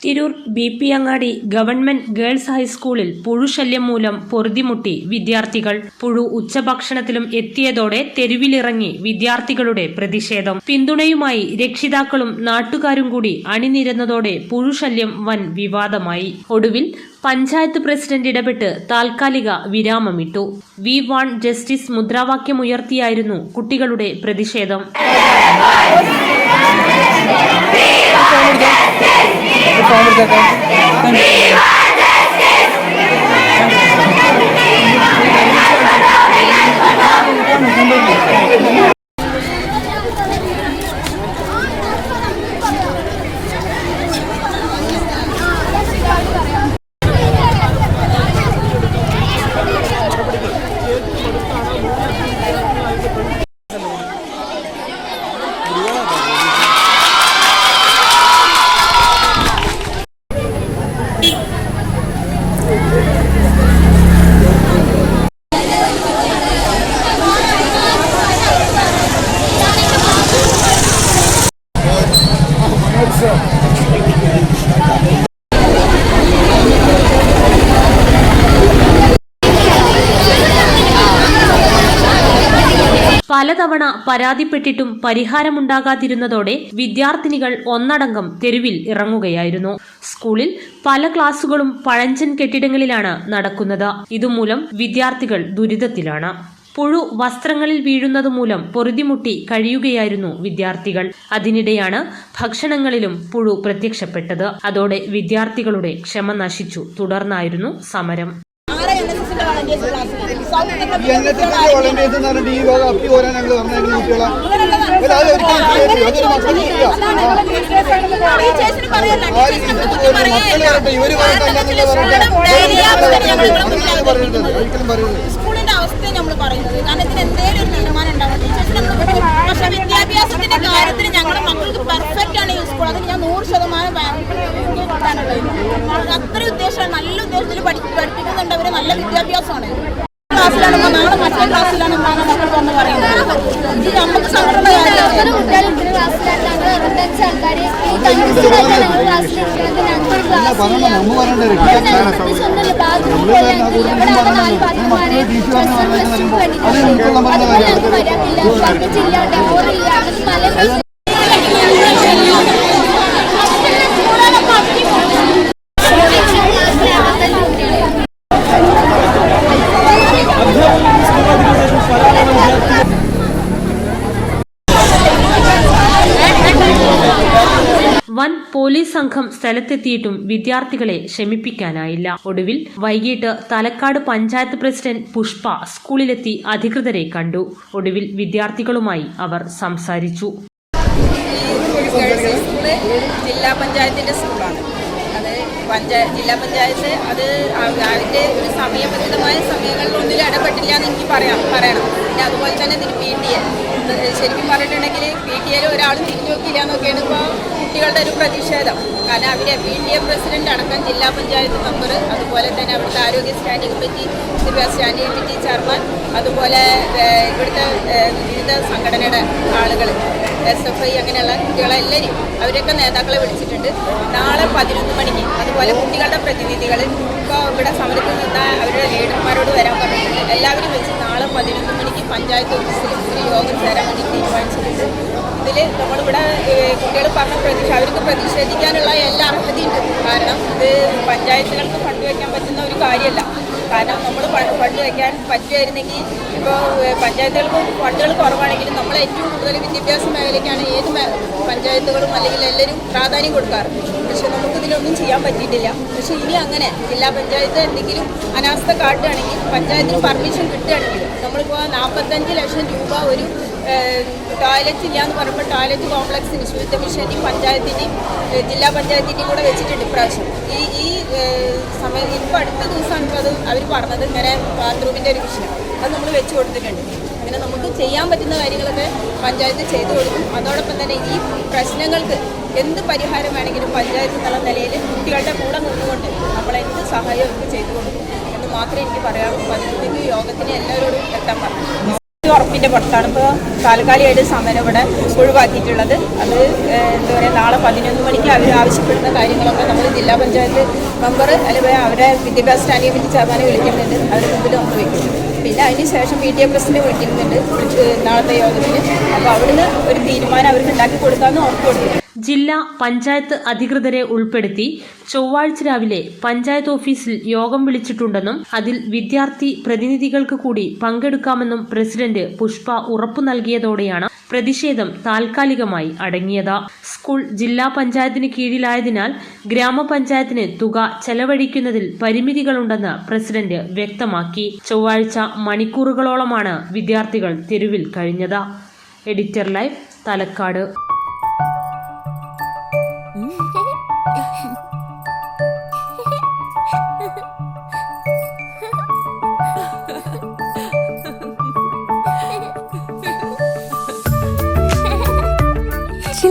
Tirur B P Angadi government girls ഹൈസ്കൂളിൽ പുഴുശല്യം മൂലം പൊറുതിമുട്ടി വിദ്യാർത്ഥികൾ പുഴു ഉച്ചഭക്ഷണത്തിലും എത്തിയതോടെ തെരുവിലിറങ്ങി വിദ്യാർത്ഥികളുടെ പ്രതിഷേധം പിന്തുണയുമായി രക്ഷിതാക്കളും നാട്ടുകാരും കൂടി അണിനിരന്നതോടെ പുഴുശല്യം വൻ വിവാദമായി ഒടുവിൽ പഞ്ചായത്ത് പ്രസിഡന്റ് ഇടപെട്ട് താൽക്കാലിക വിരാമമിട്ടു വി വാൺ ജസ്റ്റിസ് മുദ്രാവാക്യമുയർത്തിയായിരുന്നു കുട്ടികളുടെ പ്രതിഷേധം former പലതവണ പരാതിപ്പെട്ടിട്ടും പരിഹാരമുണ്ടാകാതിരുന്നതോടെ വിദ്യാർത്ഥിനികൾ ഒന്നടങ്കം തെരുവിൽ ഇറങ്ങുകയായിരുന്നു. സ്കൂളിൽ പല ക്ലാസുകളും പഴഞ്ചൻ കെട്ടിടങ്ങളിലാണ് നടക്കുന്നത്. ഇതുമൂലം വിദ്യാർത്ഥികൾ ദുരിതത്തിലാണ്. പുഴു വസ്ത്രങ്ങളിൽ വീഴുന്നത് മൂലം പൊറുതിമുട്ടി കഴിയുകയായിരുന്നു വിദ്യാർത്ഥികൾ. അതിനിടെയാണ് ഭക്ഷണങ്ങളിലും പുഴു പ്രത്യക്ഷപ്പെട്ടത്. അതോടെ വിദ്യാർത്ഥികളുടെ ക്ഷമ നശിച്ചു. തുടർന്നായിരുന്നു സമരം. വോളണ്ടിയേഴ്സ് എന്ന് പറഞ്ഞിട്ട് ഈ വക അപ്പി പോരാൻ ഞങ്ങൾ വന്നേക്കുന്ന കുട്ടികളെ ഇവർ പറയരുത് ഒരിക്കലും പറയരുത് സ്കൂളിന്റെ അവസ്ഥ നമ്മൾ പറയുന്നത് കാരണം ഇതിന് എന്തെങ്കിലും ഒരു തീരുമാനം ഉണ്ടാവണം ടീച്ചേഴ്സിനെ കുറിച്ച് പക്ഷെ വിദ്യാഭ്യാസത്തിന്റെ കാര്യത്തിൽ ഞങ്ങളുടെ മക്കൾക്ക് പെർഫെക്റ്റ് ആണ് ഈ സ്കൂൾ അതിന് ഞാൻ നൂറ് ശതമാനം അത്ര ഉദ്ദേശമാണ് നല്ല ഉദ്ദേശത്തിൽ പഠി പഠിപ്പിക്കുന്നുണ്ട് അവർ നല്ല വിദ്യാഭ്യാസമാണ്. ക്ലാസ്സിലാണ് നാളെ മറ്റേ ക്ലാസ്സിലാണ് എന്താണ് മക്കൾ വന്ന് പറയുന്നത്. ഇത് നമുക്ക് സങ്കടമുള്ള കാര്യമാണ് വൻ പോലീസ് സംഘം സ്ഥലത്തെത്തിയിട്ടും വിദ്യാർത്ഥികളെ ശമിപ്പിക്കാനായില്ല. ഒടുവിൽ വൈകിട്ട് തലക്കാട് പഞ്ചായത്ത് പ്രസിഡന്റ് പുഷ്പ സ്കൂളിലെത്തി അധികൃതരെ കണ്ടു. ഒടുവിൽ വിദ്യാർത്ഥികളുമായി അവർ സംസാരിച്ചു. ജില്ലാ പഞ്ചായത്തിന്റെ സ്കൂളാണ്. അത് പഞ്ചായത്ത് ജില്ലാ പഞ്ചായത്ത് അത് അതിന്റെ ഒരു സമയബന്ധിതമായ സമയങ്ങളിലൊന്നിലും ഇടപെട്ടില്ല എന്ന് എനിക്ക് പറയാം പറയണം. പിന്നെ അതുപോലെ തന്നെ പി ടി എ ശരിക്കും പറഞ്ഞിട്ടുണ്ടെങ്കിൽ പി ടി എയിൽ ഒരാളും തിരിഞ്ഞു നോക്കിയില്ല എന്നൊക്കെയാണ് ഇപ്പോൾ കുട്ടികളുടെ ഒരു പ്രതിഷേധം. കാരണം അവരെ പി ടി എ പ്രസിഡന്റ് അടക്കം ജില്ലാ പഞ്ചായത്ത് മെമ്പർ അതുപോലെ തന്നെ അവിടുത്തെ ആരോഗ്യ സ്റ്റാൻഡിംഗ് കമ്മിറ്റി വിദ്യാഭ്യാസ സ്റ്റാൻഡിംഗ് കമ്മിറ്റി ചെയർമാൻ അതുപോലെ ഇവിടുത്തെ വിവിധ സംഘടനയുടെ ആളുകൾ എസ് എഫ് ഐ അങ്ങനെയുള്ള കുട്ടികളെല്ലാവരും അവരൊക്കെ നേതാക്കളെ വിളിച്ചിട്ടുണ്ട്. നാളെ പതിനൊന്ന് മണിക്ക് അതുപോലെ കുട്ടികളുടെ പ്രതിനിധികൾ ഇപ്പോൾ ഇവിടെ സമരത്തിൽ നിന്ന അവരുടെ ലീഡർമാരോട് വരാൻ പറഞ്ഞിട്ടുണ്ട്. എല്ലാവരും നാളെ പതിനൊന്ന് മണിക്ക് പഞ്ചായത്ത് ഓഫീസിൽ ഒരു യോഗം ചേരാൻ വേണ്ടി തീരുമാനിച്ചിട്ടുണ്ട്. ഇതിൽ നമ്മളിവിടെ കുട്ടികൾ പറഞ്ഞ പ്രതീക്ഷ അവർക്ക് പ്രതിഷേധിക്കാനുള്ള എല്ലാ അർഹതയും ഉണ്ട്. കാരണം ഇത് പഞ്ചായത്തുകൾക്ക് ഫണ്ട് വയ്ക്കാൻ പറ്റുന്ന ഒരു കാര്യമല്ല. കാരണം നമ്മൾ ഫണ്ട് വയ്ക്കാൻ പറ്റുമായിരുന്നെങ്കിൽ ഇപ്പോൾ പഞ്ചായത്തുകൾക്ക് ഫണ്ടുകൾ കുറവാണെങ്കിലും നമ്മൾ ഏറ്റവും കൂടുതൽ വിദ്യാഭ്യാസ മേഖലയ്ക്കാണ് ഏത് പഞ്ചായത്തുകളും അല്ലെങ്കിൽ എല്ലാവരും പ്രാധാന്യം കൊടുക്കാറ്. പക്ഷെ നമുക്കിതിലൊന്നും ചെയ്യാൻ പറ്റിയിട്ടില്ല. പക്ഷെ ഇനി അങ്ങനെ ജില്ലാ പഞ്ചായത്ത് എന്തെങ്കിലും അനാസ്ഥ കാട്ടുകയാണെങ്കിൽ പഞ്ചായത്തിന് പെർമിഷൻ കിട്ടുകയാണെങ്കിൽ നമ്മളിപ്പോൾ നാൽപ്പത്തഞ്ച് ലക്ഷം രൂപ ഒരു ടോയ്ലറ്റ് ഇല്ല എന്ന് പറയുമ്പോൾ ടോയ്ലറ്റ് കോംപ്ലക്സിന് ശുചിത്വ മിഷന്റെയും പഞ്ചായത്തിന്റെയും ജില്ലാ പഞ്ചായത്തിന്റെയും കൂടെ വെച്ചിട്ടുണ്ട് ഇപ്രാവശ്യം. ഈ ഈ സമയം ഇപ്പോൾ അടുത്ത ദിവസമാണ് അത് അവർ പറഞ്ഞത് ഇങ്ങനെ ബാത്റൂമിന്റെ ഒരു വിഷയം. അത് നമ്മൾ വെച്ച് കൊടുത്തിട്ടുണ്ട്. അങ്ങനെ നമുക്ക് ചെയ്യാൻ പറ്റുന്ന കാര്യങ്ങളൊക്കെ പഞ്ചായത്ത് ചെയ്തു കൊടുക്കും. അതോടൊപ്പം തന്നെ ഈ പ്രശ്നങ്ങൾക്ക് എന്ത് പരിഹാരം വേണമെങ്കിലും പഞ്ചായത്ത് എന്നുള്ള നിലയിൽ കുട്ടികളുടെ കൂടെ നിന്നുകൊണ്ട് നമ്മൾ എന്ത് സഹായം അവർക്ക് ചെയ്തു കൊടുക്കും. എന്ന് മാത്രമേ എനിക്ക് പറയാറുള്ളൂ. പതിനൊന്നിന് യോഗത്തിന് എല്ലാവരോടും എത്താൻ പറഞ്ഞു വകുപ്പിന്റെ പുറത്താണ് ഇപ്പോൾ താൽക്കാലികമായിട്ട് സമരം ഇവിടെ ഒഴിവാക്കിയിട്ടുള്ളത്. അത് എന്താ പറയുക നാളെ പതിനൊന്ന് മണിക്ക് അവർ ആവശ്യപ്പെടുന്ന കാര്യങ്ങളൊക്കെ നമ്മൾ ജില്ലാ പഞ്ചായത്ത് മെമ്പർ അല്ലെങ്കിൽ അവരെ വിദ്യാഭ്യാസ സ്റ്റാൻഡിംഗ് കമ്മിറ്റി ചെയർമാനെ വിളിക്കുന്നുണ്ട്. അവരുടെ മുമ്പിൽ നമ്മൾ വയ്ക്കും പിന്നെ അതിന് ശേഷം പി ടി എ പ്രസിഡന്റ് വിളിക്കുന്നുണ്ട് നാളത്തെ യോഗത്തിന് അപ്പോൾ അവിടുന്ന് ഒരു തീരുമാനം അവർക്ക് ഉണ്ടാക്കി കൊടുക്കാമെന്ന് ഉറപ്പ് ജില്ലാ പഞ്ചായത്ത് അധികൃതരെ ഉൾപ്പെടുത്തി ചൊവ്വാഴ്ച രാവിലെ പഞ്ചായത്ത് ഓഫീസിൽ യോഗം വിളിച്ചിട്ടുണ്ടെന്നും അതിൽ വിദ്യാർത്ഥി പ്രതിനിധികൾക്ക് കൂടി പങ്കെടുക്കാമെന്നും പ്രസിഡന്റ് പുഷ്പ ഉറപ്പു നൽകിയതോടെയാണ് പ്രതിഷേധം താൽക്കാലികമായി അടങ്ങിയത്. സ്കൂൾ ജില്ലാ പഞ്ചായത്തിന് കീഴിലായതിനാൽ ഗ്രാമപഞ്ചായത്തിന് തുക ചെലവഴിക്കുന്നതിൽ പരിമിതികളുണ്ടെന്ന് പ്രസിഡന്റ് വ്യക്തമാക്കി. ചൊവ്വാഴ്ച മണിക്കൂറുകളോളമാണ് വിദ്യാർത്ഥികൾ തെരുവിൽ കഴിഞ്ഞത്. Editor live Thalakkad.